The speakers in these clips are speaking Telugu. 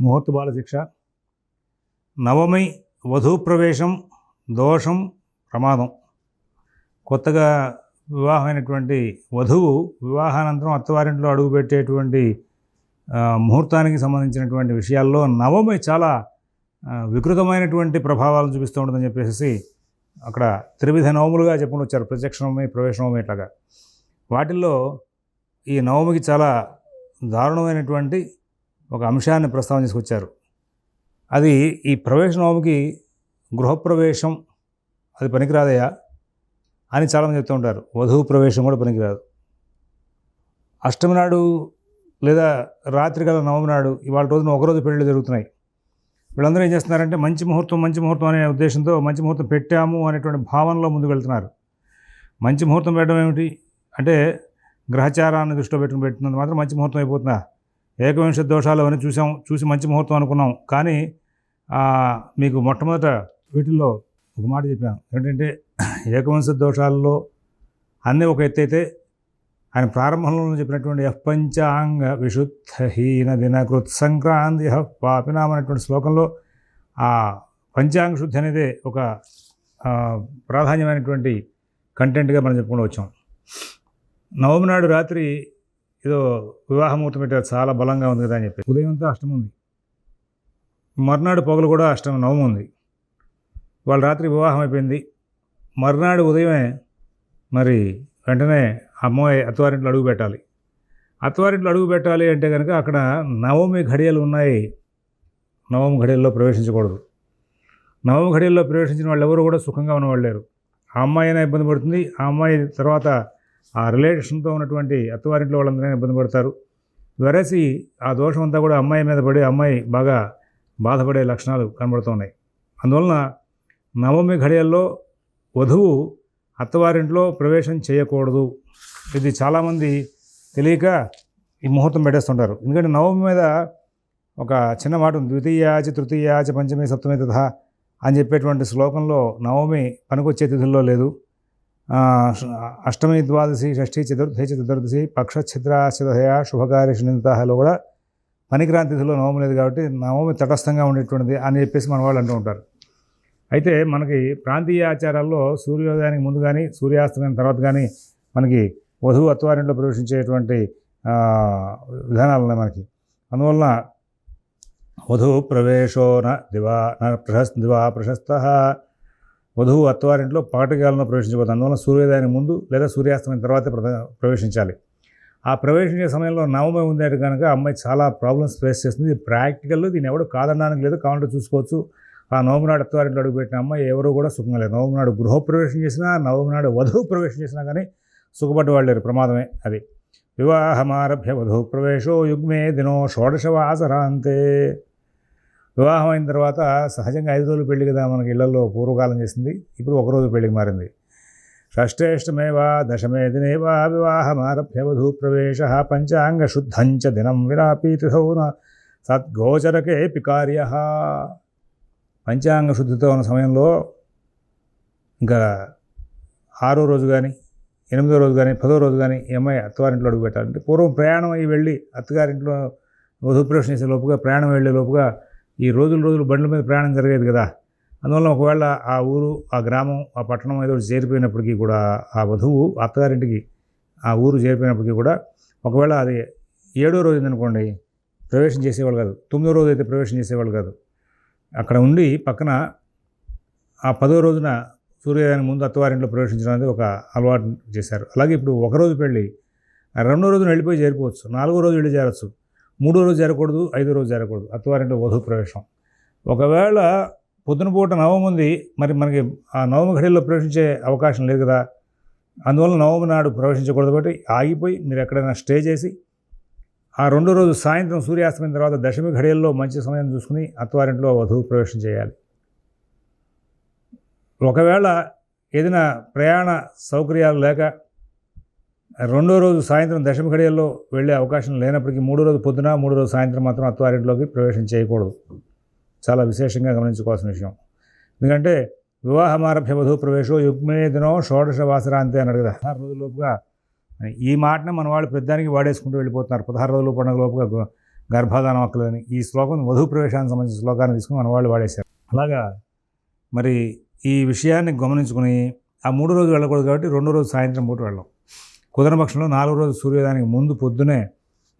ముహూర్త బాలశిక్ష నవమి వధూ ప్రవేశం దోషం ప్రమాదం. కొత్తగా వివాహమైనటువంటి వధువు వివాహానంతరం అత్తవారింట్లో అడుగుపెట్టేటువంటి ముహూర్తానికి సంబంధించినటువంటి విషయాల్లో నవమి చాలా వికృతమైనటువంటి ప్రభావాలను చూపిస్తూ ఉంటుందని చెప్పేసి అక్కడ త్రివిధ నవములుగా చెప్పుకుని వచ్చారు. ప్రత్యక్ష నవమి ప్రవేశ నవమి ఇట్లాగా. వాటిల్లో ఈ నవమికి చాలా దారుణమైనటువంటి ఒక అంశాన్ని ప్రస్తావన చేసుకొచ్చారు అది ఈ ప్రవేశనోమికి గృహప్రవేశం అది పనికిరాదయ్యా అని చాలామంది చెప్తూ ఉంటారు. వధువు ప్రవేశం కూడా పనికిరాదు. అష్టమి నాడు లేదా రాత్రి గల నవమి నాడు ఇవాళ రోజున ఒకరోజు పెళ్ళిళ్ళు జరుగుతున్నాయి. వీళ్ళందరూ ఏం చేస్తున్నారంటే మంచి ముహూర్తం మంచి ముహూర్తం అనే ఉద్దేశంతో మంచి ముహూర్తం పెట్టాము అనేటువంటి భావనలో ముందుకు వెళ్తున్నారు. మంచి ముహూర్తం పెట్టడం ఏమిటి? అంటే గ్రహచారాన్ని దృష్టిలో పెట్టుకుని పెట్టినంత మాత్రం మంచి ముహూర్తం అయిపోతుందా? ఏకవింశ దోషాలు అవన్నీ చూసాం చూసి మంచి ముహూర్తం అనుకున్నాం. కానీ మీకు మొట్టమొదట వీటిల్లో ఒక మాట చెప్పాను. ఏంటంటే ఏకవంశ దోషాల్లో అన్నీ ఒక ఎత్తు అయితే ఆయన ప్రారంభంలో చెప్పినటువంటి హ పంచాంగ విశుద్ధహీన దినకృత్ సంక్రాంతి యః పాపినాం అనేటువంటి శ్లోకంలో ఆ పంచాంగ శుద్ధి అనేది ఒక ప్రాధాన్యమైనటువంటి కంటెంట్గా మనం చెప్పుకుంటూ వచ్చాం. నవమి నాడు రాత్రి ఏదో వివాహముహూర్తం పెట్టారు చాలా బలంగా ఉంది కదా అని చెప్పి ఉదయం అంతా ఉంది. మర్నాడు పొగలు కూడా అష్టం నవమి ఉంది. వాళ్ళ రాత్రి వివాహం అయిపోయింది. మర్నాడు ఉదయమే మరి వెంటనే అమ్మాయి అత్తవారింట్లో అడుగు పెట్టాలి. అత్తవారింట్లో అడుగు పెట్టాలి అంటే కనుక అక్కడ నవమి ఘడియలు ఉన్నాయి. నవమి ఘడియల్లో ప్రవేశించకూడదు. నవమి ఘడియల్లో ప్రవేశించిన వాళ్ళు ఎవరు కూడా సుఖంగా ఉన్నవాళ్ళు లేరు. ఆ అమ్మాయి అయినా ఇబ్బంది పడుతుంది. ఆ అమ్మాయి తర్వాత ఆ రిలేషన్తో ఉన్నటువంటి అత్తవారింట్లో వాళ్ళందరూ ఇబ్బంది పడతారు. వెరసి ఆ దోషం అంతా కూడా అమ్మాయి మీద పడి అమ్మాయి బాగా బాధపడే లక్షణాలు కనబడుతున్నాయి అందువలన నవమి ఘడియల్లో వధువు అత్తవారింట్లో ప్రవేశం చేయకూడదు. ఇది చాలామంది తెలియక ఈ ముహూర్తం పెట్టేస్తుంటారు. ఎందుకంటే నవమి మీద ఒక చిన్న మాట ఉంది. ద్వితీయాచ తృతీయాచ పంచమి సప్తమి తథ అని చెప్పేటువంటి శ్లోకంలో నవమి పనికొచ్చే తిథుల్లో లేదు. అష్టమి ద్వాదశి షష్ఠి చతుర్థి చతుర్దశి పక్ష ఛిద్రాశ్చదయ కూడా పనికిరాని తిథిలో నవమి లేదు కాబట్టి నవమి తటస్థంగా ఉండేటువంటిది అని చెప్పేసి మన వాళ్ళు అంటూ ఉంటారు. అయితే మనకి ప్రాంతీయ ఆచారాల్లో సూర్యోదయానికి ముందు కానీ సూర్యాస్తమయం తర్వాత కానీ మనకి వధువు అత్వారింట్లో ప్రవేశించేటువంటి విధానాలు ఉన్నాయి మనకి. అందువలన వధు ప్రవేశో న దివా న ప్రశస్ దివా ప్రశస్త వధువు అత్తవారింట్లో పగటికాలంలో ప్రవేశించబోతుంది. అందువల్ల సూర్యోదయానికి ముందు లేదా సూర్యాస్తమయం తర్వాత ప్రవేశించాలి. ఆ ప్రవేశించే సమయంలో నవమి ఉంది అంటే కనుక అమ్మాయి చాలా ప్రాబ్లమ్స్ ఫేస్ చేస్తుంది. ప్రాక్టికల్ దీన్ని ఎవడు కాదనడానికి లేదు కావాలంటే చూసుకోవచ్చు. ఆ నవమి నాడు అత్తవారింట్లో అడుగుపెట్టిన అమ్మాయి ఎవరు కూడా సుఖంగా లేదు. నవమి నాడు గృహప్రవేశం చేసినా నవమి నాడు వధువు ప్రవేశం చేసినా కానీ సుఖపడ్డ వాళ్ళు లేరు ప్రమాదమే అది. వివాహమారభ్య వధువు ప్రవేశో యుగ్మే దినో షోడశవాసరాంతే. వివాహం అయిన తర్వాత సహజంగా ఐదు రోజులు పెళ్ళి కదా మనకి ఇళ్ళలో పూర్వకాలం చేసింది. ఇప్పుడు ఒక రోజు పెళ్ళికి మారింది. షష్టేష్టమేవా దశమే దినేవా వివాహమారభ్య వధూ ప్రవేశ పంచాంగ శుద్ధంచ దినం విరాపీతిథౌ సద్గోచరకే పికార్య పంచాంగ శుద్ధితో ఉన్న సమయంలో ఇంకా ఆరో రోజు కానీ ఎనిమిదో రోజు కానీ పదో రోజు కానీ ఏమై అత్తవారింట్లో అడుగు పెట్టాలంటే పూర్వం ప్రయాణం అయ్యి వెళ్ళి అత్తగారింట్లో వధు ప్రవేశం చేసే లోపుగా ప్రయాణం వెళ్ళే లోపుగా ఈ రోజులు రోజులు బండ్ల మీద ప్రయాణం జరిగేది కదా. అందువల్ల ఒకవేళ ఆ ఊరు ఆ గ్రామం ఆ పట్టణం ఏదో ఒకటి చేరిపోయినప్పటికీ కూడా ఆ వధువు అత్తగారింటికి ఆ ఊరు చేరిపోయినప్పటికీ కూడా ఒకవేళ అది ఏడో రోజు అనుకోండి ప్రవేశం చేసేవాళ్ళు కాదు. తొమ్మిదో రోజు అయితే ప్రవేశం చేసేవాళ్ళు కాదు. అక్కడ ఉండి పక్కన ఆ పదో రోజున సూర్యోదయానికి ముందు అత్తవారింట్లో ప్రవేశించడం అనేది ఒక అలవాటు చేశారు. అలాగే ఇప్పుడు ఒక రోజు పెళ్ళి ఆ రెండో రోజున వెళ్ళిపోయి చేరిపోవచ్చు. నాలుగో రోజు వెళ్ళి చేరచ్చు. మూడో రోజు జరగకూడదు ఐదో రోజు జరగకూడదు అత్తవారింట్లో వధు ప్రవేశం. ఒకవేళ పొద్దునపూట నవం ఉంది మరి మనకి ఆ నవమి ఘడిలో ప్రవేశించే అవకాశం లేదు కదా. అందువల్ల నవమి నాడు ప్రవేశించకూడదు కాబట్టి ఆగిపోయి మీరు ఎక్కడైనా స్టే చేసి ఆ రెండో రోజు సాయంత్రం సూర్యాస్తమైన తర్వాత దశమి ఘడియల్లో మంచి సమయం చూసుకుని అత్తవారింట్లో వధువు ప్రవేశం చేయాలి. ఒకవేళ ఏదైనా ప్రయాణ సౌకర్యాలు లేక రెండో రోజు సాయంత్రం దశమ ఘడియల్లో వెళ్ళే అవకాశం లేనప్పటికీ మూడో రోజు పొద్దున మూడో రోజు సాయంత్రం మాత్రం అత్తవారింట్లోకి ప్రవేశం చేయకూడదు. చాలా విశేషంగా గమనించుకోవాల్సిన విషయం. ఎందుకంటే వివాహమారభ్య వధు ప్రవేశో యుగ్మే దినో షోడశ వాసరాంతే అన్నాడు కదా పదహారు రోజులలోపుగా ఈ మాటనే మన వాళ్ళు ప్రతిదానికి వాడేసుకుంటూ వెళ్ళిపోతున్నారు. పదహారు రోజుల పండుగ లోపుగా గర్భాధానం అక్కలేదని ఈ శ్లోకం వధు ప్రవేశానికి సంబంధించిన శ్లోకాన్ని తీసుకుని మన వాళ్ళు వాడేశారు. అలాగా మరి ఈ విషయాన్ని గమనించుకుని ఆ మూడు రోజు వెళ్ళకూడదు కాబట్టి రెండో రోజు సాయంత్రం పూట వెళ్ళాం. కుదరని పక్షంలో నాలుగో రోజు సూర్యోదయానికి ముందు పొద్దునే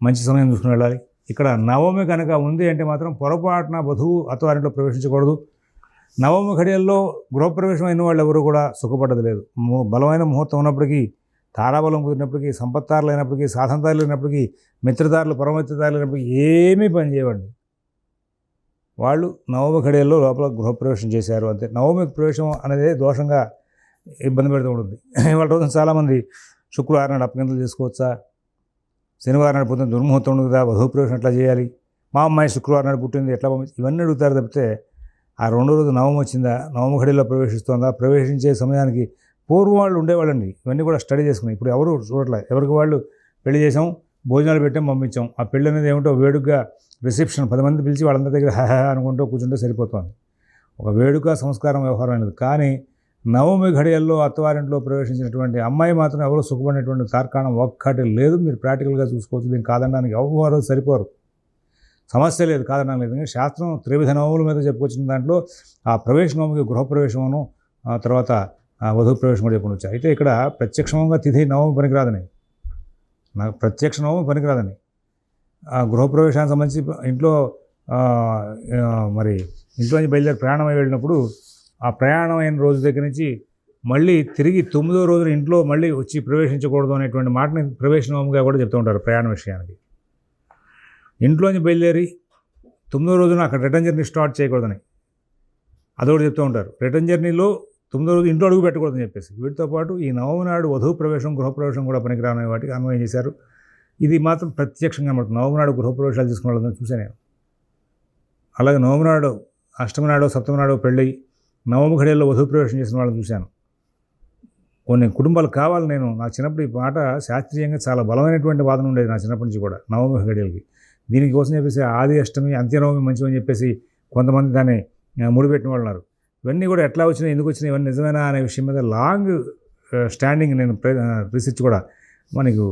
మంచి సమయం చూసుకుని వెళ్ళాలి. ఇక్కడ నవమి కనుక ఉంది అంటే మాత్రం పొరపాటున వధువు అత్వారింట్లో ప్రవేశించకూడదు. నవమి ఘడియల్లో గృహప్రవేశం అయిన వాళ్ళు ఎవరు కూడా సుఖపడ్డది లేదు. బలమైన ముహూర్తం ఉన్నప్పటికీ తారాబలం కుదిరినప్పటికీ సంపత్తారులు అయినప్పటికీ సాధనదారులు అయినప్పటికీ మిత్రదారులు పరమమిత్రదారులు అయినప్పటికీ ఏమీ పని చేయవండి. వాళ్ళు నవమి ఘడియల్లో లోపల గృహప్రవేశం చేశారు అంతే. నవమి ప్రవేశం అనేది దోషంగా ఇబ్బంది పెడుతూ ఉంటుంది. వాళ్ళ రోజున చాలామంది శుక్రవారం నాడు అప్పగింతలు చేసుకోవచ్చా? శనివారం నాడు పొద్దున్న దుర్ముహూర్తం ఉంది కదా వధువు ప్రవేశం ఎట్లా చేయాలి? మా అమ్మాయి శుక్రవారం నాడు పుట్టింది ఎట్లా ఇవన్నీ అడుగుతారు తప్పితే ఆ రెండో రోజు నవం వచ్చిందా? నవమ ఘడిలో ప్రవేశిస్తుందా? ప్రవేశించే సమయానికి పూర్వం వాళ్ళు ఉండేవాళ్ళండి. ఇవన్నీ కూడా స్టడీ చేసుకున్నాయి ఇప్పుడు ఎవరు చూడట్లేదు ఎవరికి వాళ్ళు పెళ్ళి చేసాం భోజనాలు పెట్టాం పంపించాం. ఆ పెళ్ళి అనేది ఏమిటో వేడుకగా రిసెప్షన్ పది మంది పిలిచి వాళ్ళందరి దగ్గర హహ అనుకుంటూ కూర్చుంటే సరిపోతుంది. ఒక వేడుక సంస్కారం వ్యవహారం అనేది. కానీ నవమి ఘడియల్లో అత్తవారింట్లో ప్రవేశించినటువంటి అమ్మాయి మాత్రం ఎవరు సుఖపడినటువంటి తార్కాణం ఒక్కటి లేదు. మీరు ప్రాక్టికల్గా చూసుకోవచ్చు. దీన్ని కాదనడానికి ఎవరు సరిపోరు. సమస్య లేదు కాదనడం లేదు. శాస్త్రం త్రివిధ నవముల మీద చెప్పుకొచ్చిన దాంట్లో ఆ ప్రవేశ నవమికి గృహప్రవేశమును ఆ తర్వాత వధు ప్రవేశం కూడా చెప్పి వచ్చాయి అయితే ఇక్కడ ప్రత్యక్షంగా తిథి నవమి పనికిరాదని. నాకు ప్రత్యక్ష నవమి పనికిరాదని. ఆ గృహప్రవేశానికి సంబంధించి ఇంట్లో మరి ఇంట్లోంచి బయలుదేరి ప్రయాణమై వెళ్ళినప్పుడు ఆ ప్రయాణం అయిన రోజు దగ్గర నుంచి మళ్ళీ తిరిగి తొమ్మిదో రోజున ఇంట్లో మళ్ళీ వచ్చి ప్రవేశించకూడదు అనేటువంటి మాటని ప్రవేశ కూడా చెప్తూ ఉంటారు ప్రయాణ విషయానికి. ఇంట్లోంచి బయలుదేరి తొమ్మిదో రోజున అక్కడ రిటర్న్ జర్నీ స్టార్ట్ చేయకూడదని అదొకటి చెప్తూ ఉంటారు. రిటర్న్ జర్నీలో తొమ్మిదో రోజు ఇంట్లో అడుగు పెట్టకూడదని చెప్పేసి వీటితో పాటు ఈ నవమి నాడు వధువు ప్రవేశం గృహప్రవేశం కూడా పనికిరాని వాటికి అన్వయం చేశారు. ఇది మాత్రం ప్రత్యక్షంగా కనబడుతుంది నవమి నాడు గృహప్రవేశాలు తీసుకున్న వాళ్ళని చూశాను నేను. అలాగే నవమి నాడు అష్టమి నాడు సప్తమి నాడు పెళ్ళి నవమ ఘడియల్లో వధు ప్రవేశం చేసిన వాళ్ళని చూశాను. కొన్ని కుటుంబాలు కావాలి నేను. నా చిన్నప్పుడు ఈ మాట శాస్త్రీయంగా చాలా బలమైనటువంటి వాదన ఉండేది నా చిన్నప్పటి నుంచి కూడా నవమి ఘడియలకి దీనికోసం చెప్పేసి ఆది అష్టమి అంత్యనవమి మంచివని చెప్పేసి కొంతమంది దాన్ని ముడిపెట్టిన వాళ్ళు ఉన్నారు. ఇవన్నీ కూడా ఎట్లా వచ్చినాయి ఎందుకు వచ్చినాయి ఇవన్నీ నిజమేనా అనే విషయం మీద లాంగ్ స్టాండింగ్ నేను రీసెర్చ్ కూడా మనకు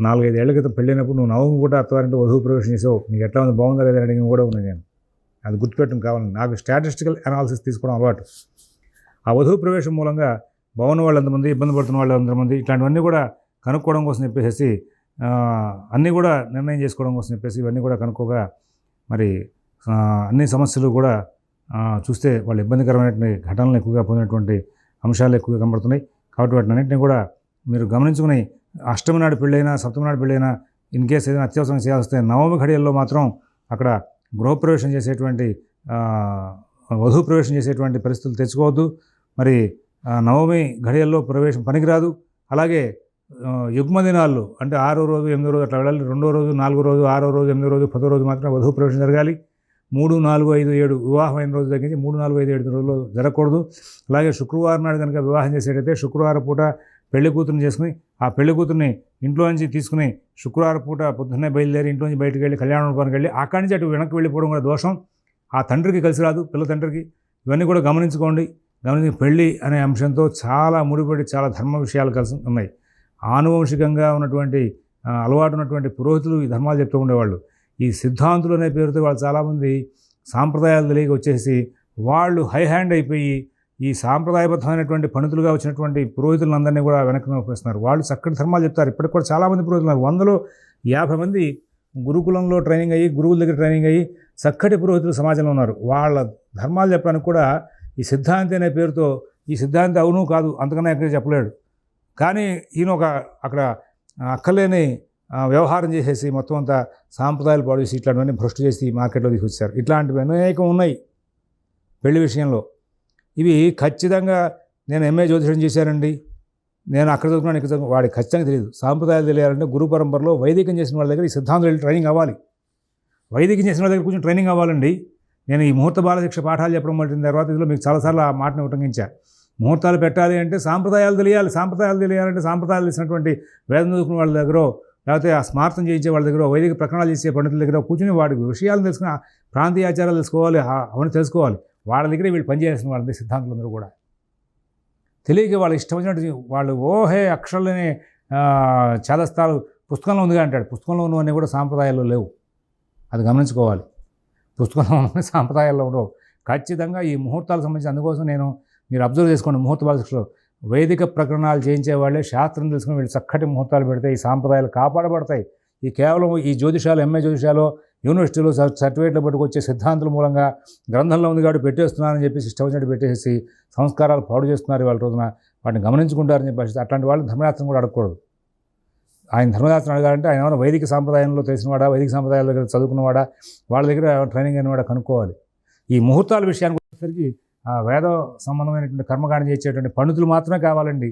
నాలుగైదు ఏళ్ళ క్రితం పెళ్ళైనప్పుడు నువ్వు నవమి కూడా అత్తవారింటి వధువు ప్రవేశం చేసావు నీకు ఎట్లా ఉంది బాగుందా లేదా అడిగిన కూడా ఉన్నాయి నేను. అది గుర్తుపెట్టడం కావాలని నాకు స్టాటిస్టికల్ అనాలిసిస్ తీసుకోవడం అలవాటు. ఆ వధువు ప్రవేశం మూలంగా బాగున్న వాళ్ళు ఎంతమంది ఇబ్బంది పడుతున్న వాళ్ళు ఎంతమంది ఇట్లాంటివన్నీ కూడా కనుక్కోవడం కోసం చెప్పేసి అన్నీ కూడా నిర్ణయం చేసుకోవడం కోసం చెప్పేసి ఇవన్నీ కూడా కనుక్కోగా మరి అన్ని సమస్యలు కూడా చూస్తే వాళ్ళు ఇబ్బందికరమైనటువంటి ఘటనలు ఎక్కువగా పొందినటువంటి అంశాలు ఎక్కువగా కనబడుతున్నాయి. కాబట్టి వాటిని అన్నింటినీ కూడా మీరు గమనించుకుని అష్టమి నాడు పెళ్ళైనా సప్తమి నాడు పెళ్ళైనా ఇన్ కేసు ఏదైనా అత్యవసరం చేయాల్సి వస్తే నవమి ఘడియల్లో మాత్రం అక్కడ గృహప్రవేశం చేసేటువంటి ఆ, వధు ప్రవేశం చేసేటువంటి పరిస్థితులు తెచ్చుకోవద్దు. మరి నవమి ఘడియల్లో ప్రవేశం పనికిరాదు. అలాగే యుగ్మ దినాల్లో అంటే ఆరో రోజు ఎనిమిదో రోజు అట్లా వెళ్ళాలి. రెండో రోజు నాలుగో రోజు ఆరో రోజు ఎనిమిదో రోజు పదో రోజు మాత్రం వధువు ప్రవేశం జరగాలి. మూడు నాలుగు ఐదు ఏడు వివాహం అయిన రోజు తగ్గించి మూడు నాలుగు ఐదు ఏడు రోజుల్లో జరగకూడదు. అలాగే శుక్రవారం నాడు కనుక వివాహం చేసేటైతే శుక్రవారం పూట పెళ్ళి కూతురుని చేసుకుని ఆ పెళ్ళి కూతురుని ఇంట్లో నుంచి తీసుకుని శుక్రవారం పూట పొద్దున్నే బయలుదేరి ఇంట్లో నుంచి బయటకు వెళ్ళి కళ్యాణ మండపానికి వెళ్ళి అక్కడి నుంచి అటు వెనక్కి వెళ్ళిపోవడం కూడా దోషం. ఆ తండ్రికి కలిసి రాదు పిల్ల తండ్రికి. ఇవన్నీ కూడా గమనించుకోండి. గమనించి పెళ్ళి అనే అంశంతో చాలా ముడిపడి చాలా ధర్మ విషయాలు కలిసి ఉన్నాయి. ఆనువంశికంగా ఉన్నటువంటి అలవాటు ఉన్నటువంటి పురోహితులు ఈ ధర్మాలు చెప్తూ ఉండేవాళ్ళు. ఈ సిద్ధాంతులు అనే పేరుతో వాళ్ళు చాలామంది సాంప్రదాయాలు తెలియక వచ్చేసి వాళ్ళు హై హ్యాండ్ అయిపోయి ఈ సాంప్రదాయబద్ధమైనటువంటి పండితులుగా వచ్చినటువంటి పురోహితులందరినీ కూడా వెనక్కి నొప్పేస్తున్నారు వాళ్ళు చక్కటి ధర్మాలు చెప్తారు. ఇప్పటికి కూడా చాలామంది పురోహితులు ఉన్నారు వందలో యాభై మంది గురుకులంలో ట్రైనింగ్ అయ్యి గురువుల దగ్గర ట్రైనింగ్ అయ్యి చక్కటి పురోహితులు సమాజంలో ఉన్నారు. వాళ్ళ ధర్మాలు చెప్పడానికి కూడా ఈ సిద్ధాంతి అనే పేరుతో ఈ సిద్ధాంతి అవును కాదు అంతకన్నా ఎక్కడ చెప్పలేడు. కానీ ఈయన ఒక అక్కడ అక్కలేని వ్యవహారం చేసేసి మొత్తం అంతా సాంప్రదాయాలు పాడు చేసి ఇట్లాంటివన్నీ భ్రష్టు చేసి మార్కెట్లో తీసుకొచ్చారు. ఇట్లాంటివి అనేకం ఉన్నాయి పెళ్ళి విషయంలో. ఇవి ఖచ్చితంగా నేను ఎంఏ జ్యోతిషం చేశానండి. నేను అక్కడ చదువుకున్నాను ఇక్కడ వాడికి ఖచ్చితంగా తెలియదు. సాంప్రదాయాలు తెలియాలంటే గురు పరంపరలో వైదికం చేసిన వాళ్ళ దగ్గర ఈ సిద్ధాంతాలు ట్రైనింగ్ అవ్వాలి. వైదికం చేసిన వాళ్ళ దగ్గర కొంచెం ట్రైనింగ్ అవ్వాలండి. నేను ఈ ముహూర్త బాలశిక్ష పాఠాలు చెప్పడం మొదలైన తర్వాత ఇందులో మీకు చాలాసార్లు ఆ మాటను ఉటంకించాను ముహూర్తాలు పెట్టాలి అంటే సాంప్రదాయాలు తెలియాలి. సాంప్రదాయాలు తెలియాలంటే సాంప్రదాయాలు తెలిసినటువంటి వేదం చదువుకున్న వాళ్ళ దగ్గర లేకపోతే ఆ స్మార్థం చేయించే వాళ్ళ దగ్గర వైదిక ప్రకరణాలు చేసే పండితుల దగ్గర కూర్చుని వాడికి విషయాలు తెలుసుకుని ప్రాంతీయ ఆచారాలు తెలుసుకోవాలి అవన్నీ తెలుసుకోవాలి. వాళ్ళ దగ్గర వీళ్ళు పనిచేయాల్సిన వాళ్ళందరూ సిద్ధాంతులందరూ కూడా. తెలియక వాళ్ళు ఇష్టం వచ్చినట్టు వాళ్ళు ఓహే అక్షరాలని చేదస్తాలు పుస్తకంలో ఉందిగా అంటాడు. పుస్తకంలో ఉన్నవన్నీ కూడా సాంప్రదాయాలు లేవు. అది గమనించుకోవాలి. పుస్తకంలో ఉన్న సాంప్రదాయాల్లో ఉండవు. ఖచ్చితంగా ఈ ముహూర్తాలకు సంబంధించి అందుకోసం నేను మీరు అబ్జర్వ్ చేసుకోండి. ముహూర్త భాషలో వైదిక ప్రకరణాలు చేయించే వాళ్ళే శాస్త్రం తెలుసుకుని వీళ్ళు చక్కటి ముహూర్తాలు పెడితే ఈ సాంప్రదాయాలు కాపాడబడతాయి. ఈ కేవలం ఈ జ్యోతిషాలు ఎంఏ జ్యోతిషాలు యూనివర్సిటీలో సర్టిఫికేట్లు పట్టుకొచ్చే సిద్ధాంతుల మూలంగా గ్రంథంలో ఉంది కాబట్టి పెట్టేస్తున్నారని చెప్పి ఇష్టం వచ్చినట్టు పెట్టేసి సంస్కారాలు పాడు చేస్తున్నారు వాళ్ళ రోజున. వాటిని గమనించుకుంటారని చెప్పేసి అట్లాంటి వాళ్ళు ధర్మశాస్త్రం కూడా అడగకూడదు. ఆయన ధర్మశాస్త్రం అడగాలంటే ఆయన ఏమైనా వైదిక సాంప్రదాయంలో తెలిసినవాడా వైదిక సాంప్రదాయాల దగ్గర చదువుకున్నవాడా వాళ్ళ దగ్గర ట్రైనింగ్ అయినవాడా కనుక్కోవాలి. ఈ ముహూర్తాల విషయానికి వచ్చేసరికి ఆ వేద సంబంధమైనటువంటి కర్మకాండం చేసేటువంటి పండితులు మాత్రమే కావాలండి.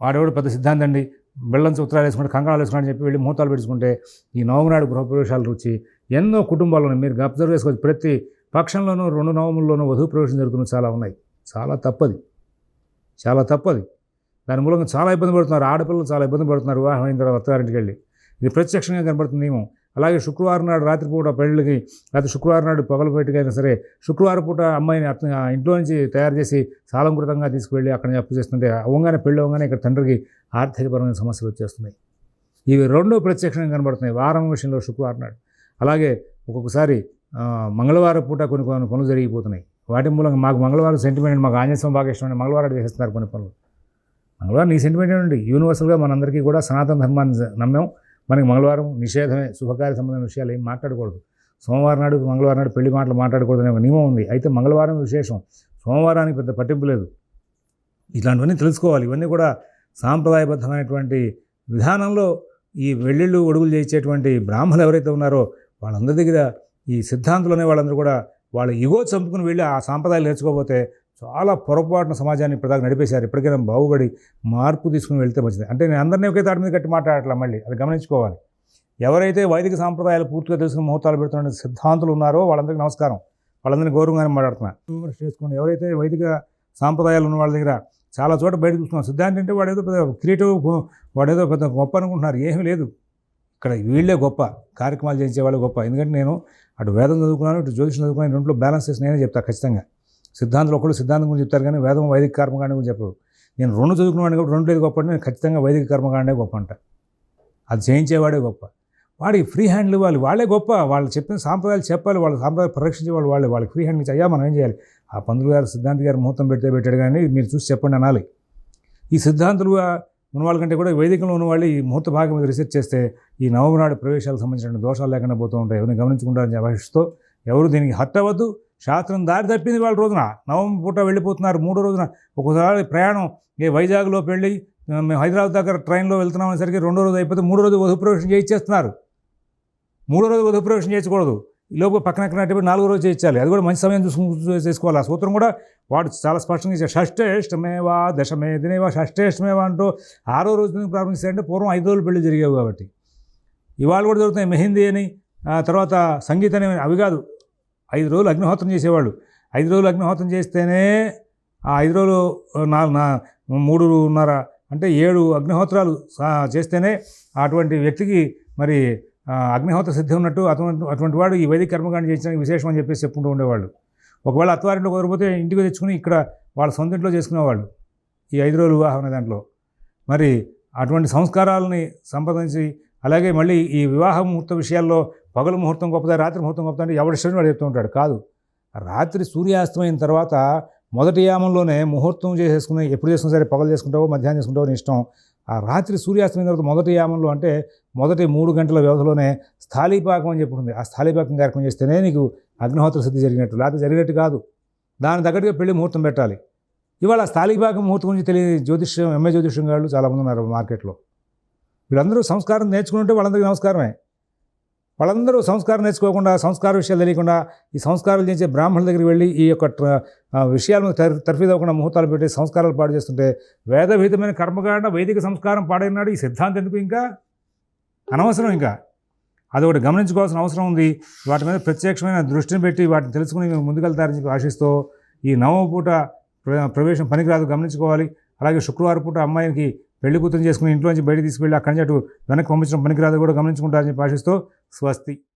వాడెవడు పెద్ద సిద్ధాంతం అండి బెల్లం ఉత్తరాలు వేసుకుంటే కంకణాలు వేసుకుంటే అని చెప్పి వెళ్ళి ముహూర్తాలు పెట్టుకుంటే ఈ నవమనాడు గృహప్రవేశాలు రుచి ఎన్నో కుటుంబాలను మీరు అబ్జర్వ్ చేసుకోవచ్చు. ప్రతి పక్షంలోనూ రెండు నవముల్లోనూ వధువు ప్రవేశం జరుగుతున్నవి చాలా ఉన్నాయి. చాలా తప్పది. చాలా తప్పది. దాని మూలంగా చాలా ఇబ్బంది పడుతున్నారు. ఆడపిల్లలు చాలా ఇబ్బంది పడుతున్నారు. వివాహం అయిన తర్వాత అత్తగారింటికి వెళ్ళి. ఇది ప్రత్యక్షంగా కనబడుతుంది నియమం అలాగే శుక్రవారం నాడు రాత్రిపూట పెళ్ళికి లేకపోతే శుక్రవారం నాడు పగల పెట్టుకైనా సరే శుక్రవారం పూట అమ్మాయిని అత్త- ఇంట్లో నుంచి తయారు చేసి సాలంకృతంగా తీసుకువెళ్ళి అక్కడ అప్పు చేస్తుంటే అవ్వగానే పెళ్ళి అవ్వగానే ఇక్కడ తండ్రికి ఆర్థికపరమైన సమస్యలు వచ్చేస్తున్నాయి. ఇవి రెండో ప్రత్యక్షంగా కనబడుతున్నాయి వారం విషయంలో శుక్రవారం నాడు. అలాగే ఒక్కొక్కసారి మంగళవారం పూట కొన్ని కొన్ని పనులు జరిగిపోతున్నాయి. వాటి మూలంగా మాకు మంగళవారం సెంటిమెంట్ మాకు ఆంజనేయం బాగా ఇష్టమైన మంగళవారం చేసేస్తున్నారు కొన్ని పనులు. మంగళవారం నీ సెంటిమెంట్ ఏంటి యూనివర్సల్గా మనందరికీ కూడా సనాతన ధర్మాన్ని నమ్మాం. మనకి మంగళవారం నిషేధమే శుభకార్య సంబంధమైన విషయాలు ఏం మాట్లాడకూడదు. సోమవారం నాడు మంగళవారం నాడు పెళ్ళి మాటలు మాట్లాడకూడదు అనే ఒక నియమం ఉంది. అయితే మంగళవారం విశేషం సోమవారానికి పెద్ద పట్టింపు లేదు. ఇట్లాంటివన్నీ తెలుసుకోవాలి. ఇవన్నీ కూడా సాంప్రదాయబద్ధమైనటువంటి విధానంలో ఈ వెళ్ళిళ్ళు ఒడుగులు చేసేటువంటి బ్రాహ్మణులు ఎవరైతే ఉన్నారో వాళ్ళందరి దగ్గర ఈ సిద్ధాంతులు అనే వాళ్ళందరూ కూడా వాళ్ళ ఇగో చంపుకుని వెళ్ళి ఆ సాంప్రదాయాలు నేర్చుకోకపోతే చాలా పొరపాటున సమాజాన్ని ఇప్పటిదాకా నడిపేశారు. ఇప్పటికైనా బాగుపడి మార్పు తీసుకుని వెళ్తే మంచిది. అంటే నేను అందరినీ ఒకే తాటి మీద కట్టి మాట్లాడట్లా మళ్ళీ. అది గమనించుకోవాలి. ఎవరైతే వైదిక సాంప్రదాయాలు పూర్తిగా తెలుసుకుని ముహూర్తాలు పెడుతున్న సిద్ధాంతులు ఉన్నారో వాళ్ళందరికీ నమస్కారం. వాళ్ళందరినీ గౌరవంగానే మాట్లాడుతున్నా. విమర్శ చేసుకోండి ఎవరైతే వైదిక సాంప్రదాయాలు ఉన్న వాళ్ళ దగ్గర చాలా చోట బయట చూస్తున్నాం సిద్ధాంతం అంటే వాడేదో పెద్ద క్రియేటివ్ వాడేదో పెద్ద గొప్ప అనుకుంటున్నారు. ఏమీ లేదు. ఇక్కడ వీళ్ళే గొప్ప. కార్యక్రమాలు చేసే వాళ్ళు గొప్ప. ఎందుకంటే నేను అటు వేదం చదువుకున్నాను ఇటు జ్యోతిషం చదువుకున్నాను. రెండులో బ్యాలెన్స్ చేసి నేనే చెప్తాను ఖచ్చితంగా. సిద్ధాంతులు ఒకళ్ళు సిద్ధాంతం గురించి చెప్తారు కానీ వేదం వైదిక కర్మకాండ గురించి చెప్పరు. నేను రెండు చదువుకున్నవాడిని కాబట్టి రెండు లేదు గొప్ప అంటే నేను ఖచ్చితంగా వైదిక కర్మకాండే గొప్ప అంట. అది చేయించేవాడే గొప్ప. వాడికి ఫ్రీ హ్యాండ్లు ఇవ్వాలి. వాళ్ళే గొప్ప. వాళ్ళు చెప్పిన సాంప్రదాయాలు చెప్పాలి. వాళ్ళ సాంప్రదాయాలు పరిరక్షించే వాళ్ళు వాళ్ళే. వాళ్ళకి ఫ్రీ హ్యాండ్ ఇచ్చి అయ్యా మనం ఏం చేయాలి? ఆ పంతులు గారు సిద్ధాంతి గారు ముహూర్తం పెడితే పెట్టాడు కానీ మీరు చూసి చెప్పండి అనాలి. ఈ సిద్ధాంతులు ఉన్న వాళ్ళకంటే కూడా వేదికలో ఉన్న వాళ్ళు ఈ ముహూర్త భాగం మీద రీసెర్చ్ చేస్తే ఈ నవమనాడు ప్రవేశాలకు సంబంధించిన దోషాలు లేకుండా పోతూ ఉంటాయి. ఎవరిని గమనించుకుంటారని ఆశిస్తూ ఎవరు దీనికి హట్ అవ్వద్దు. శాస్త్రం దారి తప్పింది వాళ్ళ రోజున. నవంబర్ పూట వెళ్ళిపోతున్నారు. మూడో రోజున ఒకసారి ప్రయాణం ఏ వైజాగ్లో పెళ్ళి మేము హైదరాబాద్ దగ్గర ట్రైన్లో వెళ్తున్నాం అనేసరికి రెండో రోజు అయిపోతే మూడో రోజు వధు ప్రవేశం చేయించేస్తున్నారు మూడో రోజు వధు ప్రవేశం చేయకూడదు ఈ లోపు పక్కన ఎక్కడ నాలుగో రోజు చేయించాలి. అది కూడా మంచి సమయం చూసుకుని చేసుకోవాలి. ఆ సూత్రం కూడా వాడు చాలా స్పష్టంగా ఇచ్చాడు. షష్ఠేష్టమేవా దశమే దినేవా షష్టేష్టమేవా అంటూ ఆరో రోజు నుంచి పూర్వం ఐదు రోజులు పెళ్ళి జరిగేవి కాబట్టి. ఇవాళ కూడా జరుగుతున్నాయి. మెహిందీ అని తర్వాత సంగీతం అవి కాదు. ఐదు రోజులు అగ్నిహోత్రం చేసేవాళ్ళు. ఐదు రోజులు అగ్నిహోత్రం చేస్తేనే ఆ ఐదు రోజులు నా నా మూడున్నర అంటే ఏడు అగ్నిహోత్రాలు చేస్తేనే అటువంటి వ్యక్తికి మరి అగ్నిహోత్ర సిద్ధి ఉన్నట్టు అటువంటి అటువంటి వాడు ఈ వైదిక కర్మకాండ చేయించడానికి విశేషం అని చెప్పేసి చెప్పుకుంటూ ఉండేవాళ్ళు. ఒకవేళ అత్తవారింట్లో కుదరపోతే ఇంటికి తెచ్చుకుని ఇక్కడ వాళ్ళ సొంత ఇంట్లో చేసుకునేవాళ్ళు ఈ ఐదు రోజులు వివాహం దాంట్లో. మరి అటువంటి సంస్కారాలని సంపాదించి అలాగే మళ్ళీ ఈ వివాహ ముహూర్త విషయాల్లో పగలు ముహూర్తం గొప్పదా రాత్రి ముహూర్తం గొప్పదా అంటే ఎవడిష్టం వాడు చెప్తూ ఉంటాడు. కాదు. రాత్రి సూర్యాస్తమైన తర్వాత మొదటి యామంలోనే ముహూర్తం చేసేసుకుని ఎప్పుడు చేసుకున్నా సరే పగలు చేసుకుంటావో మధ్యాహ్నం చేసుకుంటావో నీ ఇష్టం. ఆ రాత్రి సూర్యాస్తమైన తర్వాత మొదటి యామంలో అంటే మొదటి మూడు గంటల వ్యవధిలోనే స్థాళీపాకం అని చెప్పి ఆ స్థాళీపాకం కార్యక్రమం చేస్తేనే నీకు అగ్నిహోత్ర సిద్ధి జరిగినట్టు. లేకపోతే జరిగినట్టు కాదు. దాని తగ్గట్టుగా పెళ్ళి ముహూర్తం పెట్టాలి. ఇవాళ స్థాళీపాకం ముహూర్తం గురించి తెలియని జ్యోతిష్యం ఎంఏ జ్యోతిష్యం వాళ్ళు చాలామంది ఉన్నారు మార్కెట్లో. వీళ్ళందరూ సంస్కారం నేర్చుకుంటే వాళ్ళందరికీ నమస్కారమే. వాళ్ళందరూ సంస్కారం నేర్చుకోకుండా సంస్కార విషయాలు తెలియకుండా ఈ సంస్కారాలు చేసే బ్రాహ్మణుల దగ్గరికి వెళ్ళి ఈ యొక్క ట్ర- విషయాలను తర్ తర్ఫీదు అవ్వకుండా ముహూర్తాలు పెట్టి సంస్కారాలు పాడు చేస్తుంటే వేదభీతమైన కర్మకాండ వైదిక సంస్కారం పాడైనాడు ఈ సిద్ధాంతం ఎందుకు ఇంకా? అనవసరం ఇంకా. అదొకటి గమనించుకోవాల్సిన అవసరం ఉంది. వాటి మీద ప్రత్యక్షమైన దృష్టిని పెట్టి వాటిని తెలుసుకుని మేము ముందుకెళ్తారని చెప్పి ఆశిస్తూ ఈ నవమ పూట ప్ర- ప్రవేశం పనికిరాదు గమనించుకోవాలి. అలాగే శుక్రవారం పూట అమ్మాయికి పెళ్ళి కూతురు చేసుకుని ఇంట్లో నుంచి బయట తీసుకువెళ్ళి అక్కడి నుంచి అటు వెనక్కి పంపించడం పనికిరాదు కూడా గమనించుకుంటారని చెప్పి ఆశిస్తూ స్వస్తి.